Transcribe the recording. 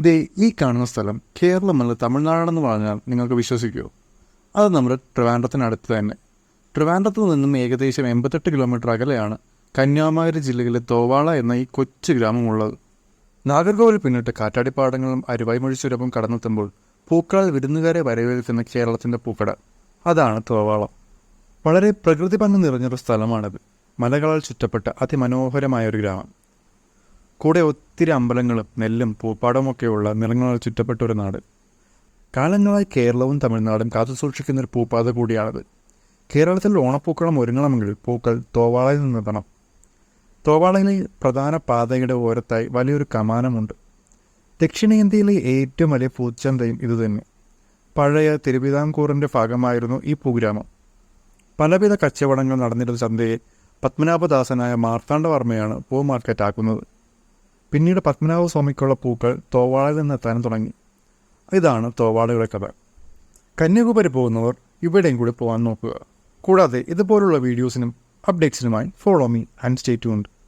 ദേ ഈ കാണുന്ന സ്ഥലം കേരളമല്ല തമിഴ്നാടെന്ന് പറഞ്ഞാൽ നിങ്ങൾക്ക് വിശ്വസിക്കുമോ അത് നമ്മുടെ ട്രിവാൻഡ്രത്തിനടുത്ത് തന്നെ. ട്രിവാൻഡ്രത്ത് നിന്നും ഏകദേശം എൺപത്തെട്ട് കിലോമീറ്റർ അകലെയാണ് കന്യാകുമാരി ജില്ലയിലെ തോവാള എന്ന ഈ കൊച്ചു ഗ്രാമമുള്ളത്. നാഗർകോവിൽ പിന്നിട്ട് കാറ്റാടിപ്പാടങ്ങളും അരുവായ്മൊഴി ചുരവും കടന്നെത്തുമ്പോൾ പൂക്കളാൽ വിരുന്നുകാരെ വരവേൽക്കുന്ന കേരളത്തിന്റെ പൂക്കട. അതാണ് തോവാളം. വളരെ പ്രകൃതി ഭംഗി നിറഞ്ഞൊരു സ്ഥലമാണിത്. മലകളാൽ ചുറ്റപ്പെട്ട അതിമനോഹരമായ ഒരു ഗ്രാമം. കൂടെ ഒത്തിരി അമ്പലങ്ങളും നെല്ലും പൂപ്പാടമൊക്കെയുള്ള നിറങ്ങളാൽ ചുറ്റപ്പെട്ട ഒരു നാട്. കാലങ്ങളായി കേരളവും തമിഴ്നാടും കാത്തുസൂക്ഷിക്കുന്ന ഒരു പൂപ്പാത കൂടിയാണത്. കേരളത്തിൽ ഓണപ്പൂക്കളം ഒരുങ്ങണമെങ്കിൽ പൂക്കൾ തോവാളയിൽ നിന്നെത്തണം തോവാളയിലെ പ്രധാന പാതയുടെ ഓരത്തായി വലിയൊരു കമാനമുണ്ട്. ദക്ഷിണേന്ത്യയിലെ ഏറ്റവും വലിയ പൂച്ചന്തയും ഇതുതന്നെ പഴയ തിരുവിതാംകൂറിന്റെ ഭാഗമായിരുന്നു ഈ പൂഗ്രാമം. പലവിധ കച്ചവടങ്ങൾ നടന്നിരുന്ന ചന്തയെ പത്മനാഭദാസനായ മാർത്താണ്ഡവർമ്മയാണ് പൂ മാർക്കറ്റ് ആക്കുന്നത് പിന്നീട് പത്മനാഭ സ്വാമിക്കുള്ള പൂക്കൾ തോവാളയിൽ നിന്നെത്താനും തുടങ്ങി. ഇതാണ് തോവാളയുടെ കഥ. കന്യാകുമാരി പോകുന്നവർ ഇവിടെയും കൂടി പോകാൻ നോക്കുക. കൂടാതെ ഇതുപോലുള്ള വീഡിയോസിനും അപ്ഡേറ്റ്സിനുമായി follow me and stay tuned